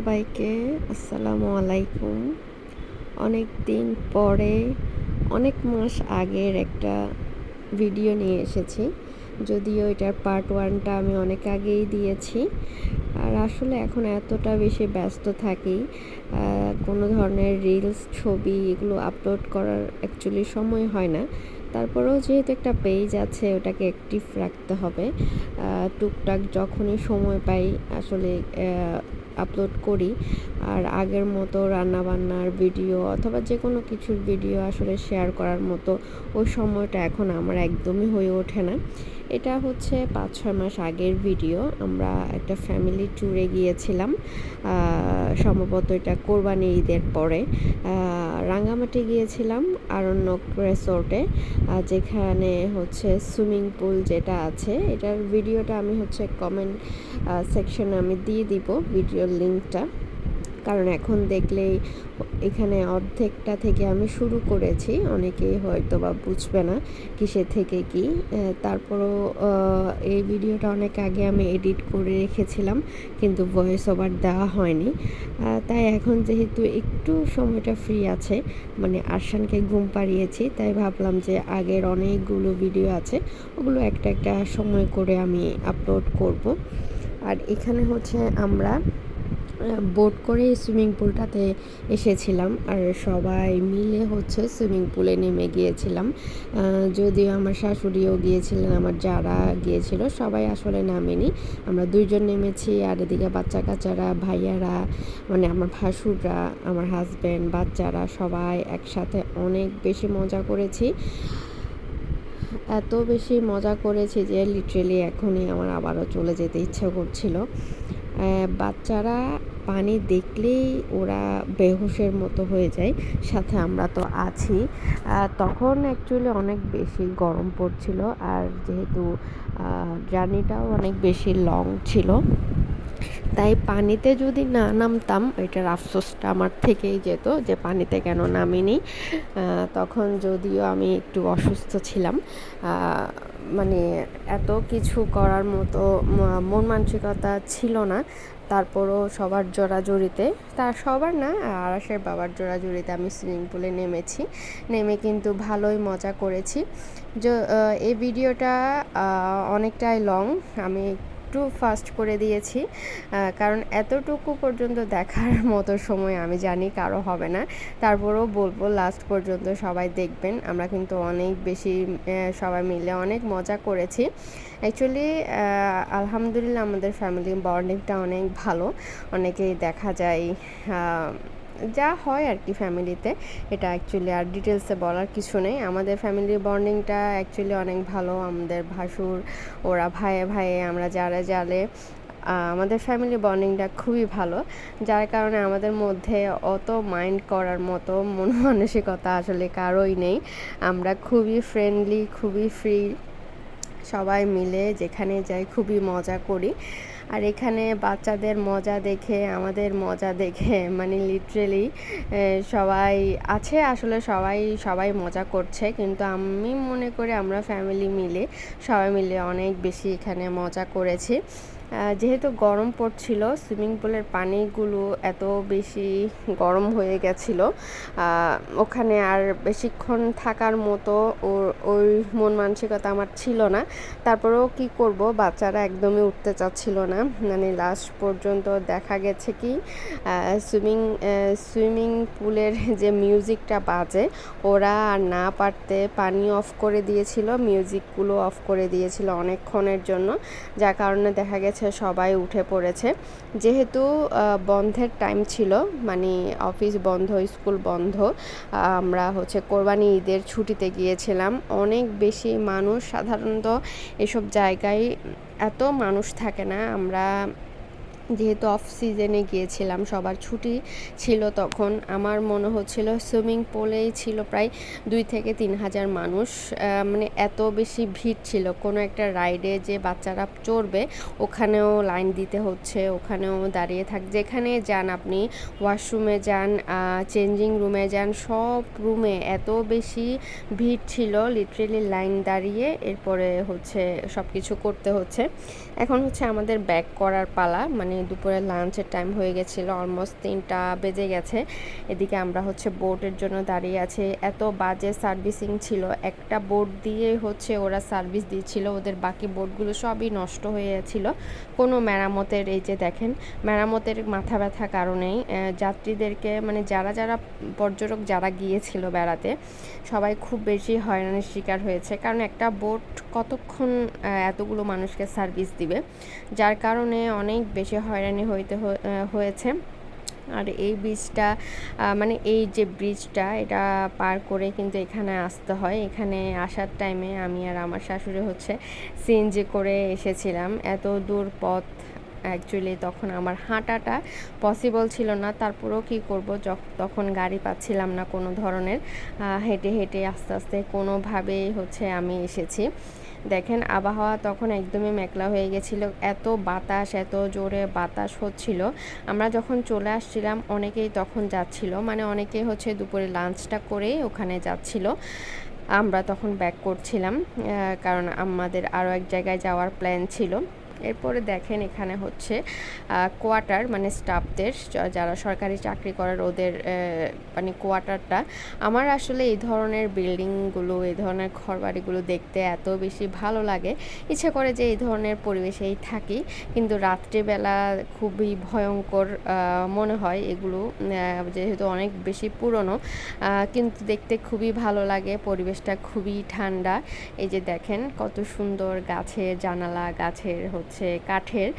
সবাইকে আসসালামু আলাইকুম। অনেক দিন পরে, অনেক মাস আগের একটা ভিডিও নিয়ে এসেছি। যদিও এটার পার্ট ওয়ানটা আমি অনেক আগেই দিয়েছি। আর আসলে এখন এতটা বেশি ব্যস্ত থাকি কোনো ধরনের রিলস ছবি এগুলো আপলোড করার অ্যাকচুয়ালি সময় হয় না। তারপরেও যেহেতু একটা পেজ আছে, ওটাকে অ্যাক্টিভ রাখতে হবে। টুকটাক যখনই সময় পাই, আসলে আপলোড করি। আর আগের মতো রান্নাবান্নার ভিডিও অথবা যে কোনো কিছুর ভিডিও আসলে শেয়ার করার মতো ওই সময়টা এখন আমার একদমই হয়ে ওঠে না। এটা হচ্ছে পাঁচ ছয় মাস আগের ভিডিও আমরা একটা ফ্যামিলি ট্যুরে গিয়েছিলাম। সম্ভবত এটা কোরবানি ঈদের পরে। রাঙ্গামাটি গিয়েছিলাম, আরণ্যক রেসোর্টে যেখানে হচ্ছে সুইমিং পুল যেটা আছে, এটার ভিডিওটা আমি হচ্ছে কমেন্ট সেকশনে আমি দিয়ে দিব ভিডিওর লিঙ্কটা। কারণ এখন দেখলেই এখানে অর্ধেকটা থেকে আমি শুরু করেছি। অনেকেই হয়তো বা বুঝবে না কিসে থেকে কি। তারপরও এই ভিডিওটা অনেক আগে আমি এডিট করে রেখেছিলাম, কিন্তু ভয়েস ওভার দেওয়া হয়নি। তাই এখন যেহেতু একটু সময়টা ফ্রি আছে মানে আরশানকে ঘুম পাড়িয়েছি, তাই ভাবলাম যে আগের অনেকগুলো ভিডিও আছে, ওগুলো একটা একটা সময় করে আমি আপলোড করব। আর এখানে হচ্ছে আমরা বোট করে সুইমিং পুলটাতে এসেছিলাম আর সবাই মিলে হচ্ছে সুইমিং পুলে নেমে গিয়েছিলাম। যদিও আমার শাশুড়িও গিয়েছিলেন, আমার যারা গিয়েছিল সবাই আসলে নামেনি। আমরা দুইজন নেমেছি আর এদিকে বাচ্চা কাচ্চারা ভাইয়ারা মানে আমার ভাসুররা, আমার হাজব্যান্ড বাচ্চারা সবাই একসাথে অনেক বেশি মজা করেছি। এত বেশি মজা করেছি যে লিটারেলি এখনই আমার আবারও চলে যেতে ইচ্ছে করছিল। বাচ্চারা পানি দেখলেই ওরা বেহুশের মতো হয়ে যায়, সাথে আমরা তো আছি। তখন অ্যাকচুয়ালি অনেক বেশি গরম পড়ছিল আর যেহেতু জার্নিটাও অনেক বেশি লং ছিল। তাই পানিতে যদি না নামতাম, এটার আফসোসটা আমার থেকেই যেত যে পানিতে কেন নামিনি। তখন যদিও আমি একটু অসুস্থ ছিলাম মানে এত কিছু করার মতো মন মানসিকতা ছিল না। তারপরও সবার জোড়াজুড়িতে তার সবার না আরাসের বাবার জোড়াজুড়িতে আমি সুইমিং পুলে নেমেছি। নেমে কিন্তু ভালোই মজা করেছি। এই ভিডিওটা অনেকটাই লং। আমি একটু ফাস্ট করে দিয়েছি কারণ এতটুকু পর্যন্ত দেখার মতো সময় আমি জানি কারও হবে না। তারপরেও বলব লাস্ট পর্যন্ত সবাই দেখবেন। আমরা কিন্তু অনেক বেশি সবাই মিলে অনেক মজা করেছি। অ্যাকচুয়ালি আলহামদুলিল্লাহ আমাদের ফ্যামিলি বন্ডিংটা অনেক ভালো। অনেকেই দেখা যায় যা হয় আর কি ফ্যামিলিতে এটা অ্যাকচুয়ালি আর ডিটেলসে বলার কিছু নেই। আমাদের ফ্যামিলির বন্ডিংটা অ্যাকচুয়ালি অনেক ভালো। আমাদের ভাসুর, ওরা ভাইয়ে ভাইয়ে, আমরা যারা জালে আমাদের ফ্যামিলি বন্ডিংটা খুবই ভালো। যার কারণে আমাদের মধ্যে অত মাইন্ড করার মতো মন মানসিকতা আসলে কারোই নেই। আমরা খুবই ফ্রেন্ডলি খুবই ফ্রি সবাই মিলে যেখানে যাই খুবই মজা করি। আর এখানে বাচ্চাদের মজা দেখে, আমাদের মজা দেখে মানে লিটারেলি সবাই আছে আসলে সবাই সবাই মজা করছে। কিন্তু আমি মনে করি আমরা ফ্যামিলি মিলে সবাই মিলে অনেক বেশি এখানে মজা করেছি। যেহেতু গরম পড়ছিল, সুইমিং পুলের পানিগুলো এত বেশি গরম হয়ে গেছিল ওখানে আর বেশিক্ষণ থাকার মতো ওর, ওই মন মানসিকতা আমার ছিল না। তারপরেও কি করব? বাচ্চারা একদমই উঠতে চাচ্ছিল না। মানে লাস্ট পর্যন্ত দেখা গেছে কি সুইমিং সুইমিং পুলের যে মিউজিকটা বাজে, ওরা আর না পারতে পানি অফ করে দিয়েছিল, মিউজিকগুলো অফ করে দিয়েছিল অনেকক্ষণের জন্য। যার কারণে দেখা গেছে সবাই উঠে পড়েছে। যেহেতু বন্ধের টাইম ছিল মানে অফিস বন্ধ স্কুল বন্ধ আমরা হচ্ছে কোরবানি ঈদের ছুটিতে গিয়েছিলাম। অনেক বেশি মানুষ সাধারণত এসব জায়গায় এত মানুষ থাকে না। আমরা যেহেতু অফ সিজনে গিয়েছিলাম, সবার ছুটি ছিল তখন। আমার মনে হচ্ছিল সুইমিং পুলেই ছিল প্রায় দুই থেকে তিন হাজার মানুষ। মানে এত বেশি ভিড় ছিল। কোনো একটা রাইডে যে বাচ্চারা চড়বে, ওখানেও লাইন দিতে হচ্ছে, ওখানেও দাঁড়িয়ে থাক যেখানে যান আপনি ওয়াশরুমে যান চেঞ্জিং রুমে যান, সব রুমে এত বেশি ভিড় ছিল লিটারেলি লাইন দাঁড়িয়ে এরপরে হচ্ছে সব কিছু করতে হচ্ছে। এখন হচ্ছে আমাদের ব্যাক করার পালা মানে দুপুরে লাঞ্চের টাইম হয়ে গেছিল অলমোস্ট তিনটা বেজে গেছে। এদিকে আমরা হচ্ছে বোটের জন্য দাঁড়িয়ে আছি। এত বাজে সার্ভিসিং ছিল, একটা বোট দিয়ে হচ্ছে ওরা সার্ভিস দিচ্ছিল, ওদের বাকি বোটগুলো সবই নষ্ট হয়ে ছিল কোনো মেরামতের, এই যে দেখেন, মেরামতের মাথা ব্যথা কারণেই যাত্রীদেরকে মানে যারা যারা পর্যটক যারা গিয়েছিল বেড়াতে, সবাই খুব বেশি হয়রানির শিকার হয়েছে। কারণ একটা বোট কতক্ষণ এতগুলো মানুষকে সার্ভিস দিবে? যার কারণে অনেক বেশি হয়রানি হইতে হয়েছে। আর এই ব্রিজটা মানে এই যে ব্রিজটা এটা পার করে কিন্তু এখানে আসতে হয়। এখানে আসার টাইমে আমি আর আমার শাশুড়ি হচ্ছে সিএনজি করে এসেছিলাম। এত দূর পথ অ্যাকচুয়ালি তখন আমার হাঁটাটা পসিবল ছিল না। তারপরেও কী করব? তখন গাড়ি পাচ্ছিলাম না কোনো ধরনের। হেঁটে হেঁটে আস্তে আস্তে কোনোভাবেই হচ্ছে আমি এসেছি। দেখেন, আবহাওয়া তখন একদমই মেঘলা হয়ে গেছিল। এত বাতাস, এত জোরে বাতাস হচ্ছিল। আমরা যখন চলে আসছিলাম, অনেকেই তখন যাচ্ছিল। মানে অনেকেই হচ্ছে দুপুরে লাঞ্চটা করেই ওখানে যাচ্ছিল। আমরা তখন ব্যাক করছিলাম। কারণ আমাদের আরও এক জায়গায় যাওয়ার প্ল্যান ছিল। এরপরে দেখেন এখানে হচ্ছে কোয়ার্টার মানে স্টাফদের যারা সরকারি চাকরি করার ওদের মানে কোয়ার্টারটা আমার আসলে এই ধরনের বিল্ডিংগুলো, এই ধরনের ঘরবাড়িগুলো দেখতে এত বেশি ভালো লাগে। ইচ্ছে করে যে এই ধরনের পরিবেশেই থাকি, কিন্তু রাত্রিবেলা খুবই ভয়ঙ্কর মনে হয় এগুলো যেহেতু অনেক বেশি পুরনো কিন্তু দেখতে খুবই ভালো লাগে, পরিবেশটা খুবই ঠান্ডা। এই যে দেখেন কত সুন্দর গাছের জানালা, গাছের হচ্ছে হচ্ছে কাঠের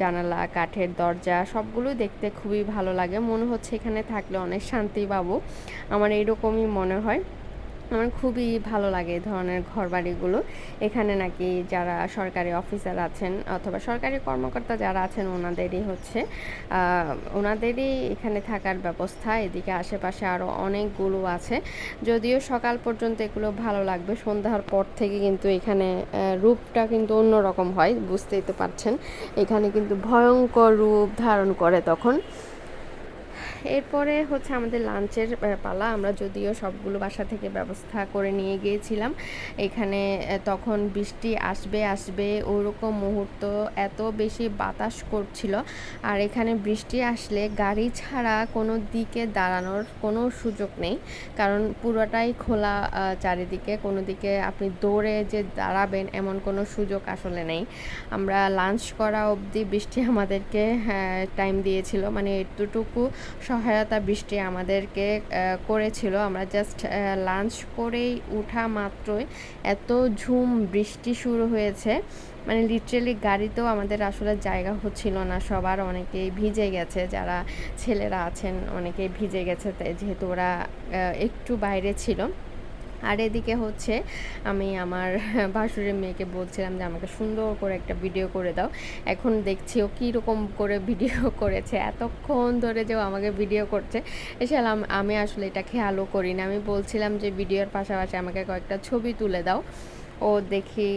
জানালা, কাঠের দরজা সবগুলো দেখতে খুবই ভালো লাগে। মনে হচ্ছে এখানে থাকলে অনেক শান্তি পাবো। আমার এইরকমই মনে হয়। আমার খুবই ভালো লাগে এই ধরনের ঘরবাড়িগুলো। এখানে নাকি যারা সরকারি অফিসার আছেন অথবা সরকারি কর্মকর্তা যারা আছেন, ওনাদেরই হচ্ছে ওনাদেরই এখানে থাকার ব্যবস্থা। এদিকে আশেপাশে আরও অনেকগুলো আছে। যদিও সকাল পর্যন্ত এগুলো ভালো লাগবে, সন্ধ্যার পর থেকে কিন্তু এখানে রূপটা কিন্তু অন্যরকম হয়, বুঝতেই তো পারছেন। এখানে কিন্তু ভয়ঙ্কর রূপ ধারণ করে তখন। এরপরে হচ্ছে আমাদের লাঞ্চের পালা। আমরা যদিও সবগুলো বাসা থেকে ব্যবস্থা করে নিয়ে গিয়েছিলাম। এখানে তখন বৃষ্টি আসবে আসবে ওরকম মুহূর্ত, এত বেশি বাতাস করছিল। আর এখানে বৃষ্টি আসলে গাড়ি ছাড়া কোনো দিকে দাঁড়ানোর কোনো সুযোগ নেই। কারণ পুরোটাই খোলা চারিদিকে। কোনো দিকে আপনি দৌড়ে যে দাঁড়াবেন এমন কোনো সুযোগ আসলে নেই। আমরা লাঞ্চ করা অবধি বৃষ্টি আমাদেরকে টাইম দিয়েছিল। মানে এতটুকু সহায়তা বৃষ্টি আমাদেরকে করেছিল। আমরা জাস্ট লাঞ্চ করেই উঠা মাত্রই এত ঝুম বৃষ্টি শুরু হয়েছে। মানে লিটারেলি গাড়িতেও আমাদের আসলে জায়গা হচ্ছিল না। সবার অনেকেই ভিজে গেছে। যারা ছেলেরা আছেন, অনেকেই ভিজে গেছে। যেহেতু ওরা একটু বাইরে ছিল। আর এদিকে হচ্ছে আমি আমার ভাসুরের মেয়েকে বলছিলাম যে আমাকে সুন্দর করে একটা ভিডিও করে দাও। এখন দেখছি ও কীরকম করে ভিডিও করেছে। এতক্ষণ ধরে যে ও আমাকে ভিডিও করছে। এছাড়া আমি আসলে এটা খেয়ালও করি না। আমি বলছিলাম যে ভিডিওর পাশাপাশি আমাকে কয়েকটা ছবি তুলে দাও। ও দেখি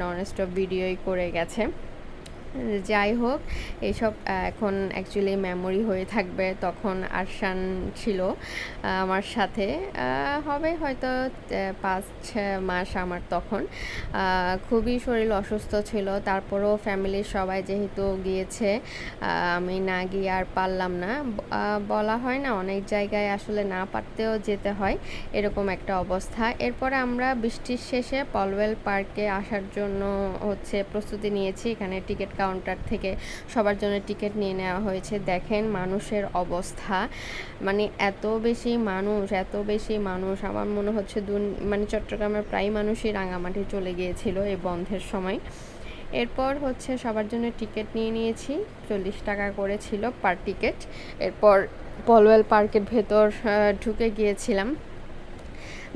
নন স্টপ ভিডিওই করে গেছে। যাই হোক এইসব এখন অ্যাকচুয়ালি মেমোরি হয়ে থাকবে, তখন আরশান ছিল আমার সাথে হবে হয়তো পাঁচ মাস আমার তখন। খুবই শরীর অসুস্থ ছিল, তারপরেও ফ্যামিলির সবাই যেহেতু গিয়েছে আমি না গিয়ে আর পারলাম না। বলা হয় না, অনেক জায়গায় আসলে না পারতেও যেতে হয়, এরকম একটা অবস্থা। এরপরে আমরা বৃষ্টির শেষে পলওয়েল পার্কে আসার জন্য হচ্ছে প্রস্তুতি নিয়েছি, এখানে টিকিট কাউন্টার থেকে সবার জন্য টিকিট নিয়ে নেওয়া হয়েছে। দেখেন মানুষের অবস্থা। মানে এত বেশি মানুষ, এত বেশি মানুষ। আমার মনে হচ্ছে মানে চট্টগ্রামের প্রায় মানুষই রাঙামাটি চলে গিয়েছিল এই বন্ধের সময়। এরপর হচ্ছে সবার জন্য টিকিট নিয়ে নিয়েছি। চল্লিশ টাকা করে ছিল পার টিকিট এরপর পলওয়েল পার্কের ভেতর ঢুকে গিয়েছিলাম।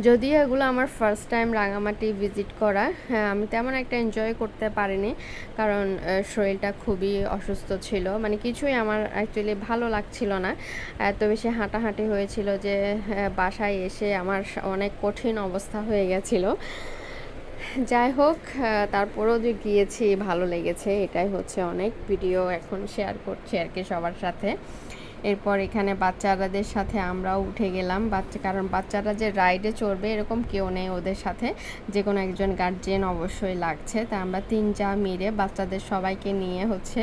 যদিও এগুলো আমার ফার্স্ট টাইম রাঙামাটি ভিজিট করা হ্যাঁ আমি তেমন একটা এনজয় করতে পারিনি। কারণ শরীরটা খুবই অসুস্থ ছিল। মানে কিছুই আমার অ্যাকচুয়ালি ভালো লাগছিল না। এত বেশি হাঁটাহাঁটি হয়েছিল যে বাসায় এসে আমার অনেক কঠিন অবস্থা হয়ে গেছিল। যাই হোক তারপরেও যে গিয়েছি, ভালো লেগেছে, এটাই হচ্ছে অনেক। ভিডিও এখন শেয়ার করছি আর কি সবার সাথে। এরপর এখানে বাচ্চারাদের সাথে আমরাও উঠে গেলাম। বাচ্চা, কারণ বাচ্চারা যে রাইডে চড়বে এরকম কেউ নেই ওদের সাথে। যে কোনো একজন গার্জিয়ান অবশ্যই লাগছে। তা আমরা তিন চা মিলে বাচ্চাদের সবাইকে নিয়ে হচ্ছে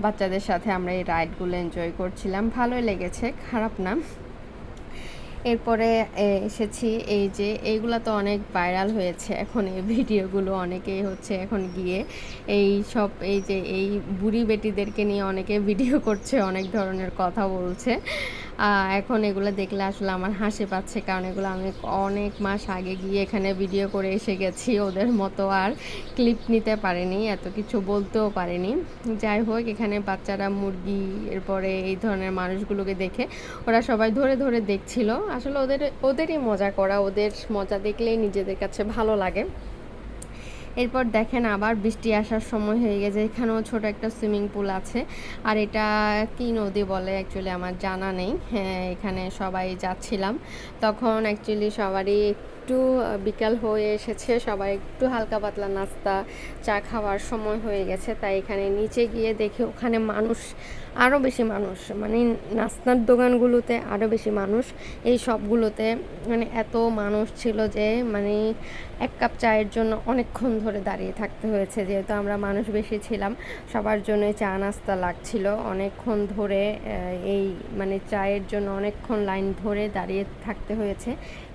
বাচ্চাদের সাথে আমরা এই রাইডগুলো এনজয় করছিলাম। ভালোই লেগেছে, খারাপ না। এরপরে এসেছি এই যে এইগুলো তো অনেক ভাইরাল হয়েছে এখন, এই ভিডিওগুলো অনেকেই হচ্ছে এখন গিয়ে এই সব, এই যে এই বুড়ি বেটিদেরকে নিয়ে অনেকে ভিডিও করছে, অনেক ধরনের কথা বলছে। এখন এগুলো দেখলে আসলে আমার হাসি পাচ্ছে, কারণ এগুলো আমি অনেক মাস আগে গিয়ে এখানে ভিডিও করে এসে গেছি, ওদের মতো আর ক্লিপ নিতে পারিনি, এত কিছু বলতেও পারিনি। যাই হোক, এখানে বাচ্চারা মুরগি, এরপরে এই ধরনের মানুষগুলোকে দেখে ওরা সবাই ধরে ধরে দেখছিল। আসলে ওদের, ওদেরই মজা করা, ওদের মজা দেখলেই নিজেদের কাছে ভালো লাগে। এরপর দেখেন আবার বৃষ্টি আসার সময় হয়ে গেছে। এখানেও ছোট একটা সুইমিং পুল আছে। আর এটা কি নদী বলে অ্যাকচুয়ালি আমার জানা নেই। হ্যাঁ এখানে সবাই যাচ্ছিলাম। তখন অ্যাকচুয়ালি সবারই একটু বিকাল হয়ে এসেছে। সবাই একটু হালকা পাতলা নাস্তা, চা খাওয়ার সময় হয়ে গেছে। তাই এখানে নিচে গিয়ে দেখি ওখানে মানুষ আরও বেশি মানুষ মানে নাস্তার দোকানগুলোতে আরও বেশি মানুষ। এই সবগুলোতে মানে এত মানুষ ছিল যে মানে এক কাপ চায়ের জন্য অনেকক্ষণ ধরে দাঁড়িয়ে থাকতে হয়েছে, যেহেতু আমরা মানুষ বেশি ছিলাম। সবার জন্য চা নাস্তা লাগছিল। অনেকক্ষণ ধরে এই মানে চায়ের জন্য অনেকক্ষণ লাইন ধরে দাঁড়িয়ে থাকতে হয়েছে।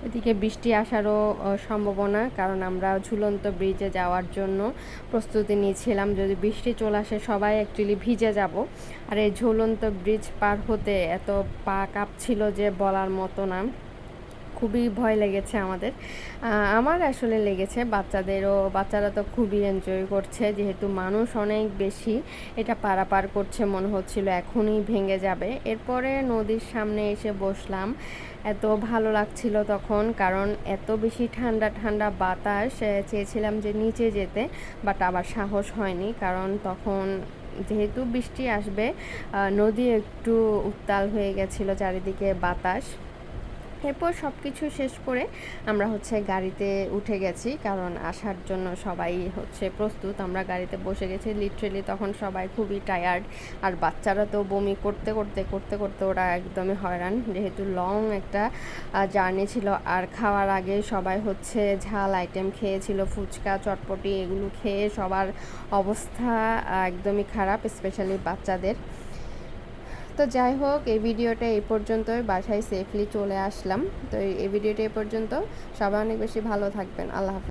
এদিকে বৃষ্টি আসারও সম্ভাবনা, কারণ আমরা ঝুলন্ত ব্রিজে যাওয়ার জন্য প্রস্তুতি নিয়েছিলাম। যদি বৃষ্টি চলে আসে, সবাই অ্যাকচুয়ালি ভিজে যাব। আর এই ঝুলন্ত ব্রিজ পার হতে এত পা কাঁপছিল যে বলার মতো না। খুবই ভয় লেগেছে আমাদের। আমার আসলে লেগেছে, বাচ্চাদেরও, বাচ্চারা তো খুবই এনজয় করছে, যেহেতু মানুষ অনেক বেশি, এটা পারাপার করছে মনে হচ্ছিল, এখনই ভেঙে যাবে। এরপরে নদীর সামনে এসে বসলাম। এত ভালো লাগছিল তখন, কারণ এত বেশি ঠান্ডা ঠান্ডা বাতাস চেয়েছিলাম যে নিচে যেতে বাট আবার সাহস হয়নি, কারণ তখন যেহেতু বৃষ্টি আসবে নদী একটু উত্তাল হয়ে গেছিল চারিদিকে বাতাস। এরপর সব কিছু শেষ করে আমরা হচ্ছে গাড়িতে উঠে গেছি, কারণ আসার জন্য সবাই হচ্ছে প্রস্তুত। আমরা গাড়িতে বসে গেছি লিটারেলি তখন সবাই খুবই টায়ার্ড আর বাচ্চারা তো বমি করতে করতে করতে করতে ওরা একদমই হয়রান। যেহেতু লং একটা জার্নি ছিল, আর খাওয়ার আগে সবাই হচ্ছে ঝাল আইটেম খেয়েছিল, ফুচকা, চটপটি এগুলো খেয়ে সবার অবস্থা একদমই খারাপ স্পেশালি বাচ্চাদের। তো যাই হোক, এই ভিডিওটা এই পর্যন্তই। বাসায় সেফলি চলে আসলাম। তো এই ভিডিওটা এই পর্যন্ত। সবাই অনেক বেশি ভালো থাকবেন। আল্লাহ হাফিজ।